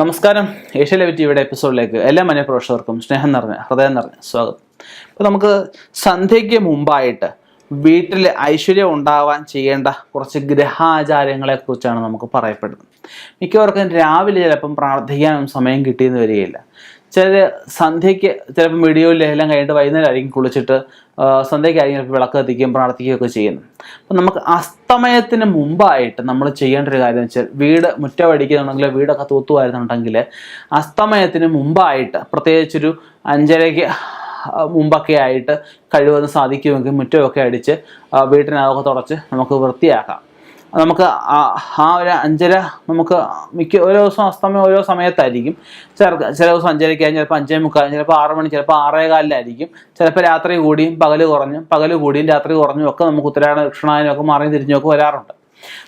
നമസ്കാരം. Asia live ടിവിയുടെ എപ്പിസോഡിലേക്ക് എല്ലാ മനഃപ്രേക്ഷകർക്കും സ്നേഹം നിറഞ്ഞ ഹൃദയം നിറഞ്ഞ സ്വാഗതം. അപ്പോൾ നമുക്ക് സന്ധ്യയ്ക്ക് മുമ്പായിട്ട് വീട്ടിൽ ഐശ്വര്യം ഉണ്ടാവാൻ ചെയ്യേണ്ട കുറച്ച് ഗ്രഹാചാരങ്ങളെ കുറിച്ചാണ് നമുക്ക് പറയപ്പെടുന്നത്. മിക്കവർക്കും രാവിലെ ചിലപ്പം പ്രാർത്ഥിക്കാനും സമയം കിട്ടിയെന്ന് വരികയില്ല. ചില സന്ധ്യയ്ക്ക് ചിലപ്പോൾ വീഡിയോയിൽ എല്ലാം കഴിഞ്ഞിട്ട് വൈകുന്നേരം ആയിരിക്കും കുളിച്ചിട്ട് സന്ധ്യയ്ക്ക് സന്ധ്യയ്ക്കായിരിക്കും ചിലപ്പോൾ വിളക്ക് കത്തിക്കുകയും പ്രാർത്ഥിക്കുകയും ഒക്കെ ചെയ്യുന്നു. അപ്പം നമുക്ക് അസ്തമയത്തിന് മുമ്പായിട്ട് നമ്മൾ ചെയ്യേണ്ട ഒരു കാര്യം വെച്ചാൽ വീട് മുറ്റമടിക്കുന്നുണ്ടെങ്കിൽ വീടൊക്കെ തൂത്തുവായിരുന്നുണ്ടെങ്കിൽ അസ്തമയത്തിന് മുമ്പായിട്ട് പ്രത്യേകിച്ചൊരു അഞ്ചരയ്ക്ക് മുമ്പൊക്കെ ആയിട്ട് കഴിവതും സാധിക്കുമെങ്കിൽ മുറ്റമൊക്കെ അടിച്ച് വീട്ടിനകമൊക്കെ തുടച്ച് നമുക്ക് വൃത്തിയാക്കാം. നമുക്ക് ആ- ഒരു അഞ്ചര നമുക്ക് മിക്ക ഓരോ ദിവസം അസ്തമയം ഓരോ സമയത്തായിരിക്കും. ചില ചില ദിവസം അഞ്ചരയ്ക്കായും ചിലപ്പോൾ അഞ്ചേ മുക്കാലും ചിലപ്പോൾ ആറ് മണി ചിലപ്പോൾ ആറേ കാലിലായിരിക്കും. ചിലപ്പോൾ രാത്രി കൂടിയും പകൽ കുറഞ്ഞും പകൽ കൂടിയും രാത്രി കുറഞ്ഞും ഒക്കെ നമുക്ക് ഉത്തരായണ ദക്ഷിണായനും ഒക്കെ മാറി തിരിഞ്ഞൊക്കെ വരാറുണ്ട്.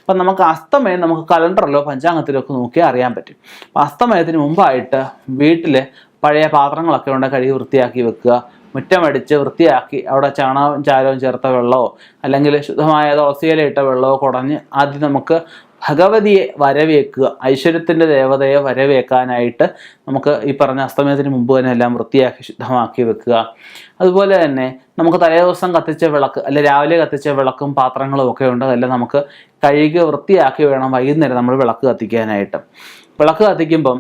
അപ്പം നമുക്ക് അസ്തമയം നമുക്ക് കലണ്ടറിലോ പഞ്ചാംഗത്തിലോ ഒക്കെ നോക്കി അറിയാൻ പറ്റും. അപ്പം അസ്തമയത്തിന് മുമ്പായിട്ട് വീട്ടിൽ പഴയ പാത്രങ്ങളൊക്കെ ഉണ്ട് കഴുകി വൃത്തിയാക്കി വെക്കുക. മുറ്റമടിച്ച് വൃത്തിയാക്കി അവിടെ ചാണകവും ചാരവും ചേർത്ത വെള്ളമോ അല്ലെങ്കിൽ ശുദ്ധമായ തുളസിയില ഇട്ട വെള്ളമോ കുടഞ്ഞ് ആദ്യം നമുക്ക് ഭഗവതിയെ വരവേക്കുക ഐശ്വര്യത്തിന്റെ ദേവതയെ വരവേക്കാനായിട്ട് നമുക്ക് ഈ പറഞ്ഞ അസ്തമയത്തിന് മുമ്പ് തന്നെ എല്ലാം വൃത്തിയാക്കി ശുദ്ധമാക്കി വെക്കുക. അതുപോലെ തന്നെ നമുക്ക് തലേ ദിവസം കത്തിച്ച വിളക്ക് അല്ലെ രാവിലെ കത്തിച്ച വിളക്കും പാത്രങ്ങളും ഒക്കെ ഉണ്ട്. അതെല്ലാം നമുക്ക് കഴുകി വൃത്തിയാക്കി വേണം വൈകുന്നേരം നമ്മൾ വിളക്ക് കത്തിക്കാനായിട്ട്. വിളക്ക് കത്തിക്കുമ്പം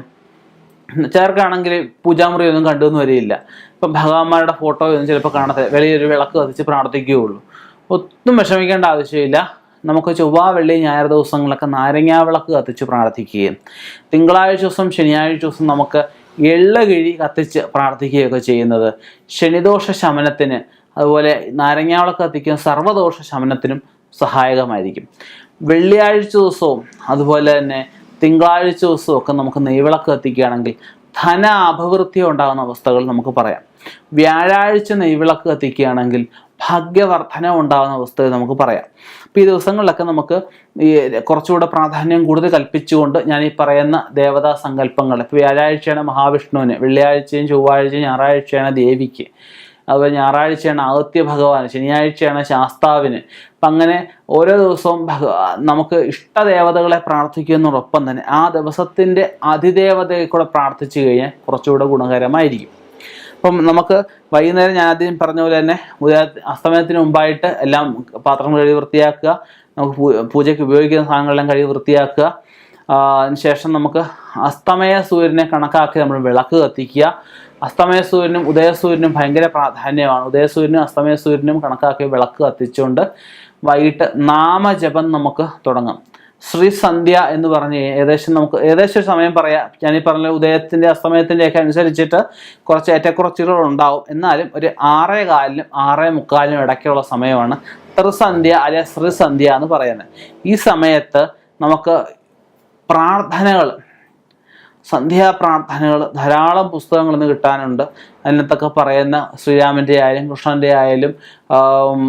ചിലർക്കാണെങ്കിൽ പൂജാമുറി ഒന്നും കണ്ടുവെന്ന് വരികയില്ല. ഇപ്പം ഭഗവാന്മാരുടെ ഫോട്ടോ ഒന്നും ചിലപ്പോൾ കാണത്തില്ല വെളിയൊരു വിളക്ക് കത്തിച്ച് പ്രാർത്ഥിക്കുകയുള്ളൂ. ഒന്നും വിഷമിക്കേണ്ട ആവശ്യമില്ല. നമുക്ക് ചൊവ്വ വെള്ളി ഞായർ ദിവസങ്ങളൊക്കെ നാരങ്ങാ വിളക്ക് കത്തിച്ച് പ്രാർത്ഥിക്കുകയും തിങ്കളാഴ്ച ദിവസം ശനിയാഴ്ച ദിവസം നമുക്ക് എള്ള കിഴി കത്തിച്ച് പ്രാർത്ഥിക്കുകയൊക്കെ ചെയ്യുന്നത് ശനിദോഷ ശമനത്തിന് അതുപോലെ നാരങ്ങാ വിളക്ക് കത്തിക്കുന്ന സർവദോഷ ശമനത്തിനും സഹായകമായിരിക്കും. വെള്ളിയാഴ്ച ദിവസവും അതുപോലെ തന്നെ തിങ്കളാഴ്ച ദിവസമൊക്കെ നമുക്ക് നെയ്വിളക്ക് കത്തിക്കുകയാണെങ്കിൽ ധന അഭിവൃദ്ധി ഉണ്ടാകുന്ന അവസ്ഥകൾ നമുക്ക് പറയാം. വ്യാഴാഴ്ച നെയ്വിളക്ക് കത്തിക്കുകയാണെങ്കിൽ ഭാഗ്യവർധന ഉണ്ടാകുന്ന അവസ്ഥ നമുക്ക് പറയാം. അപ്പോൾ ഈ ദിവസങ്ങളിലൊക്കെ നമുക്ക് ഈ കുറച്ചുകൂടെ പ്രാധാന്യം കൂടുതൽ കൽപ്പിച്ചുകൊണ്ട് ഞാൻ ഈ പറയുന്ന ദേവതാ സങ്കല്പങ്ങൾ ഇപ്പോൾ വ്യാഴാഴ്ചയാണ് മഹാവിഷ്ണുവിന് വെള്ളിയാഴ്ചയും ചൊവ്വാഴ്ചയും ഞായറാഴ്ചയാണ് ദേവിക്ക്. അതുപോലെ ഞായറാഴ്ചയാണ് ആദിത്യ ഭഗവാൻ ശനിയാഴ്ചയാണ് ശാസ്താവിന്. അപ്പം അങ്ങനെ ഓരോ ദിവസവും നമുക്ക് ഇഷ്ടദേവതകളെ പ്രാർത്ഥിക്കുന്നതോടൊപ്പം തന്നെ ആ ദിവസത്തിന്റെ അതിദേവതയെ കൂടെ പ്രാർത്ഥിച്ചു കഴിഞ്ഞാൽ കുറച്ചുകൂടെ ഗുണകരമായിരിക്കും. അപ്പം നമുക്ക് വൈകുന്നേരം ഞാൻ ആദ്യം പറഞ്ഞ പോലെ തന്നെ ഉദയ അസ്തമയത്തിന് മുമ്പായിട്ട് എല്ലാം പാത്രങ്ങൾ കഴുകി വൃത്തിയാക്കുക നമുക്ക് പൂജയ്ക്ക് ഉപയോഗിക്കുന്ന സാധനങ്ങളെല്ലാം കഴുകി വൃത്തിയാക്കുക അതിനുശേഷം നമുക്ക് അസ്തമയ സൂര്യനെ കണക്കാക്കി നമ്മൾ വിളക്ക് കത്തിക്കുക. അസ്തമയ സൂര്യനും ഉദയസൂര്യനും ഭയങ്കര പ്രാധാന്യമാണ്. ഉദയസൂര്യനും അസ്തമയ സൂര്യനും കണക്കാക്കി വിളക്ക് കത്തിച്ചുകൊണ്ട് വൈകിട്ട് നാമജപം നമുക്ക് തുടങ്ങാം. ശ്രീ സന്ധ്യ എന്ന് പറഞ്ഞ് ഏകദേശം നമുക്ക് ഏകദേശം ഒരു സമയം പറയാം. ഞാനീ പറഞ്ഞ ഉദയത്തിന്റെ അസ്തമയത്തിന്റെ ഒക്കെ അനുസരിച്ചിട്ട് കുറച്ച് ഏറ്റക്കുറച്ചുകൾ ഉണ്ടാവും. എന്നാലും ഒരു ആറേ കാലിനും ആറേ മുക്കാലിനും ഇടയ്ക്കുള്ള സമയമാണ് ത്രിസന്ധ്യ അല്ലെ ശ്രീസന്ധ്യ എന്ന് പറയുന്നത്. ഈ സമയത്ത് നമുക്ക് പ്രാർത്ഥനകൾ സന്ധ്യാപ്രാർത്ഥനകൾ ധാരാളം പുസ്തകങ്ങൾ ഇന്ന് കിട്ടാനുണ്ട്. അതിനകത്തൊക്കെ പറയുന്ന ശ്രീരാമന്റെ ആയാലും കൃഷ്ണന്റെ ആയാലും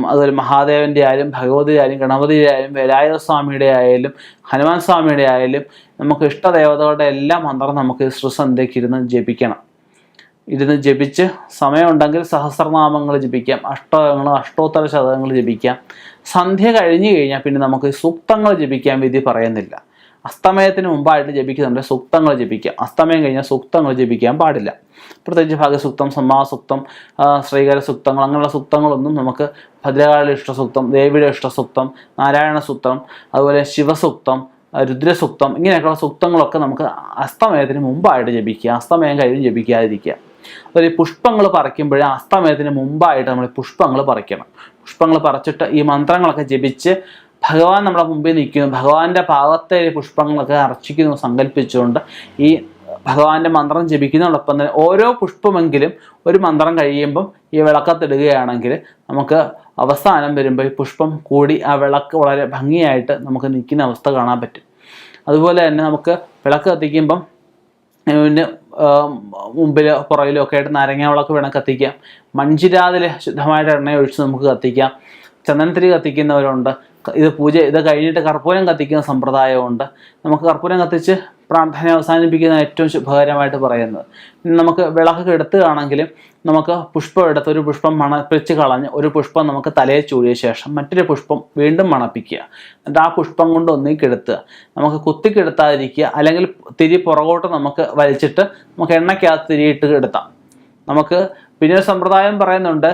അതുപോലെ മഹാദേവന്റെ ആയാലും ഭഗവതിയുടെ ആയാലും ഗണപതിയുടെ ആയാലും വേലായുധ സ്വാമിയുടെ ആയാലും ഹനുമാൻ സ്വാമിയുടെ ആയാലും നമുക്ക് ഇഷ്ടദേവതകളുടെ എല്ലാ മന്ത്രം നമുക്ക് ശ്രീസന്ധ്യയ്ക്ക് ഇരുന്ന് ജപിക്കണം. ഇരുന്ന് ജപിച്ച് സമയമുണ്ടെങ്കിൽ സഹസ്രനാമങ്ങൾ ജപിക്കാം അഷ്ടകങ്ങൾ അഷ്ടോത്തര ശതകങ്ങൾ ജപിക്കാം. സന്ധ്യ കഴിഞ്ഞു കഴിഞ്ഞാൽ പിന്നെ നമുക്ക് സൂക്തങ്ങൾ ജപിക്കാൻ വിധി പറയുന്നില്ല. അസ്തമയത്തിന് മുമ്പായിട്ട് ജപിക്കുന്നുണ്ട്. സുക്തങ്ങൾ ജപിക്കുക. അസ്തമയം കഴിഞ്ഞാൽ സുക്തങ്ങൾ ജപിക്കാൻ പാടില്ല. പ്രത്യേകിച്ച് ഭാഗ്യസുക്തം സമ്മാസൂക്തം ശ്രീകര സുക്തങ്ങൾ അങ്ങനെയുള്ള സൂക്തങ്ങളൊന്നും നമുക്ക് ഭദ്രകാളിയുടെ ഇഷ്ടസൂക്തം ദേവിയുടെ ഇഷ്ടസൂക്തം നാരായണ സൂക്തം അതുപോലെ ശിവസൂക്തം രുദ്രസുക്തം ഇങ്ങനെയൊക്കെയുള്ള സൂക്തങ്ങളൊക്കെ നമുക്ക് അസ്തമയത്തിന് മുമ്പായിട്ട് ജപിക്കുക. അസ്തമയം കഴിഞ്ഞ് ജപിക്കാതിരിക്കുക. അതുപോലെ പുഷ്പങ്ങൾ പറിക്കുമ്പോഴേ അസ്തമയത്തിന് മുമ്പായിട്ട് നമ്മൾ പുഷ്പങ്ങൾ പറിക്കണം. പുഷ്പങ്ങൾ പറിച്ചിട്ട് ഈ മന്ത്രങ്ങളൊക്കെ ജപിച്ച് ഭഗവാൻ നമ്മുടെ മുമ്പിൽ നിൽക്കുന്നു. ഭഗവാന്റെ ഭാഗത്തെ പുഷ്പങ്ങളൊക്കെ അർച്ചിക്കുന്നു സങ്കല്പിച്ചുകൊണ്ട് ഈ ഭഗവാന്റെ മന്ത്രം ജപിക്കുന്നതോടൊപ്പം തന്നെ ഓരോ പുഷ്പമെങ്കിലും ഒരു മന്ത്രം കഴിയുമ്പം ഈ വിളക്കത്തിടുകയാണെങ്കിൽ നമുക്ക് അവസാനം വരുമ്പോൾ ഈ പുഷ്പം കൂടി ആ വിളക്ക് വളരെ ഭംഗിയായിട്ട് നമുക്ക് നിൽക്കുന്ന അവസ്ഥ കാണാൻ പറ്റും. അതുപോലെ തന്നെ നമുക്ക് വിളക്ക് കത്തിക്കുമ്പം പിന്നെ മുമ്പിൽ പുറകിലും ഒക്കെ ആയിട്ട് നാരങ്ങ വിളക്ക് വേണം കത്തിക്കാം. മൺചിരാതിൽ ശുദ്ധമായിട്ട് എണ്ണ ഒഴിച്ച് നമുക്ക് കത്തിക്കാം. ചന്ദനത്തിരി കത്തിക്കുന്നവരുണ്ട്. ഇത് പൂജ ഇത് കഴിഞ്ഞിട്ട് കർപ്പൂരം കത്തിക്കുന്ന സമ്പ്രദായമുണ്ട് നമുക്ക് കർപ്പൂരം കത്തിച്ച് പ്രാർത്ഥന അവസാനിപ്പിക്കുന്ന ഏറ്റവും ശുഭകരമായിട്ട് പറയുന്നത്. നമുക്ക് വിളക്ക് കെടുത്തുകയാണെങ്കിലും നമുക്ക് പുഷ്പം എടുത്ത് ഒരു പുഷ്പം മണപ്പിച്ച് കളഞ്ഞ് ഒരു പുഷ്പം നമുക്ക് തലയിൽ ചൂടിയ ശേഷം മറ്റൊരു പുഷ്പം വീണ്ടും മണപ്പിക്കുക. എന്നിട്ട് ആ പുഷ്പം കൊണ്ട് ഒന്നിക്കെടുത്തുക കെടുത്തുക. നമുക്ക് കുത്തിക്കെടുത്താതിരിക്കുക അല്ലെങ്കിൽ തിരി പുറകോട്ട് നമുക്ക് വലിച്ചിട്ട് നമുക്ക് എണ്ണയ്ക്കകത്ത് തിരിയിട്ട് എടുത്താം നമുക്ക് പിന്നെ സമ്പ്രദായം പറയുന്നുണ്ട്.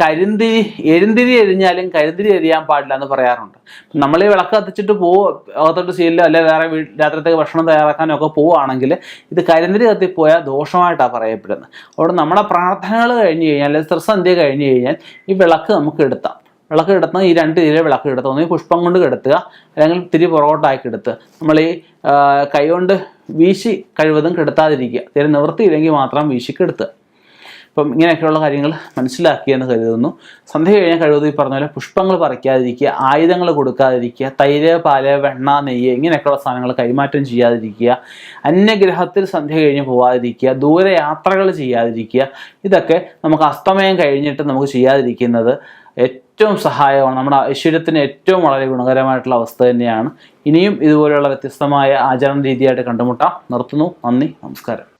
കരിന്തിരി എഴുന്തിരി എരിഞ്ഞാലും കരിന്തിരി എരിയാൻ പാടില്ല എന്ന് പറയാറുണ്ട്. നമ്മൾ ഈ വിളക്ക് കത്തിച്ചിട്ട് പോവോ അകത്തോട്ട് സീലിലോ അല്ലെ വേറെ രാത്രിത്തേക്ക് ഭക്ഷണം തയ്യാറാക്കാനോ ഒക്കെ പോവുകയാണെങ്കിൽ ഇത് കരിന്തിരി കത്തിപ്പോയാൽ ദോഷമായിട്ടാണ് പറയപ്പെടുന്നത്. അവിടെ നമ്മുടെ പ്രാർത്ഥനകൾ കഴിഞ്ഞ് കഴിഞ്ഞാൽ അല്ലെങ്കിൽ ത്രിസന്ധ്യ കഴിഞ്ഞ് കഴിഞ്ഞാൽ ഈ വിളക്ക് നമുക്ക് എടുത്താം. വിളക്ക് കിടത്തുന്ന ഈ രണ്ട് തിരി വിളക്ക് കിടത്തുക ഒന്നുകിൽ പുഷ്പം കൊണ്ട് കിടത്തുക അല്ലെങ്കിൽ തിരി പുറകോട്ടാക്കി കിടത്തുക നമ്മൾ ഈ കൈകൊണ്ട് വീശി കഴിവതും കിടത്താതിരിക്കുക. തിരി നിവൃത്തിയില്ലെങ്കിൽ മാത്രം വീശി കെടുത്തുക അപ്പം ഇങ്ങനെയൊക്കെയുള്ള കാര്യങ്ങൾ മനസ്സിലാക്കിയെന്ന് കരുതുന്നു. സന്ധ്യ കഴിഞ്ഞാൽ കഴിവതും ഈ പറഞ്ഞ പോലെ പുഷ്പങ്ങൾ പറിക്കാതിരിക്കുക ആയുധങ്ങൾ കൊടുക്കാതിരിക്കുക തൈര് പാൽ വെണ്ണ നെയ്യ് ഇങ്ങനെയൊക്കെയുള്ള സാധനങ്ങൾ കൈമാറ്റം ചെയ്യാതിരിക്കുക അന്യഗ്രഹത്തിൽ സന്ധ്യ കഴിഞ്ഞ് പോവാതിരിക്കുക ദൂരയാത്രകൾ ചെയ്യാതിരിക്കുക ഇതൊക്കെ നമുക്ക് അസ്തമയം കഴിഞ്ഞിട്ട് നമുക്ക് ചെയ്യാതിരിക്കുന്നത് ഏറ്റവും സഹായമാണ്. നമ്മുടെ ഐശ്വര്യത്തിന് ഏറ്റവും വളരെ ഗുണകരമായിട്ടുള്ള അവസ്ഥ തന്നെയാണ്. ഇനിയും ഇതുപോലെയുള്ള വ്യത്യസ്തമായ ആചരണ രീതിയായിട്ട് കണ്ടുമുട്ടാം. നിർത്തുന്നു. നന്ദി. നമസ്കാരം.